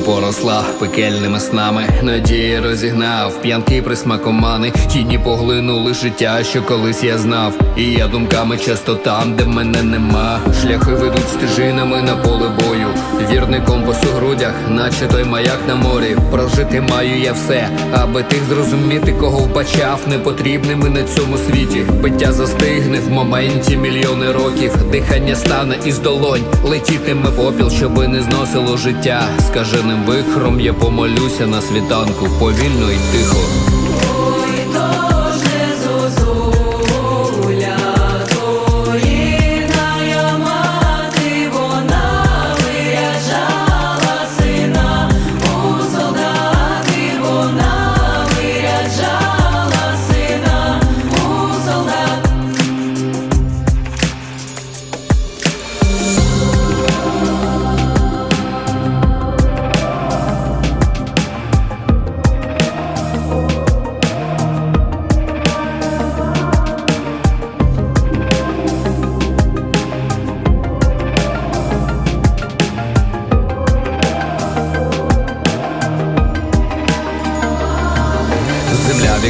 поросла пекельними снами. Надії розігнав, п'янки присмакомани, тіні поглинули життя, що колись я знав. І я думками часто там, де мене нема. Шляхи ведуть стежинами на поле бою. Вірний компас у грудях, наче той маяк на морі. Прожити маю я все, аби тих зрозуміти, кого вбачав непотрібними на цьому світі. Биття застигне в моменті мільйони років. Дихання стане із долонь, летітиме попіл, щоби не зносило життя. Скаженим вихром я помолюся на світанку, повільно і тихо.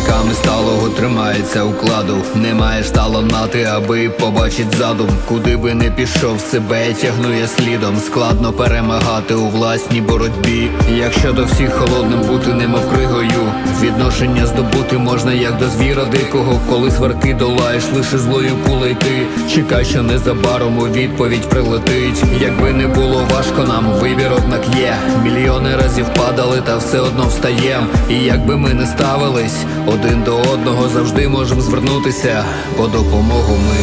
Віками сталого тримається укладу. Не маєш таланати, аби побачить задум. Куди би не пішов, себе тягну я слідом. Складно перемагати у власній боротьбі. Якщо до всіх холодним бути, немов кригою. Відношення здобути можна як до звіра дикого. Коли сварки долаєш, лише злою кулею ти Чекай, що незабаром у відповідь прилетить. Якби не було важко нам, вибір однак є. Мільйони разів падали, та все одно встаєм. І якби ми не ставились один до одного, завжди можемо звернутися по допомогу ми.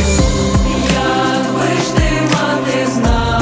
Як би мати знала,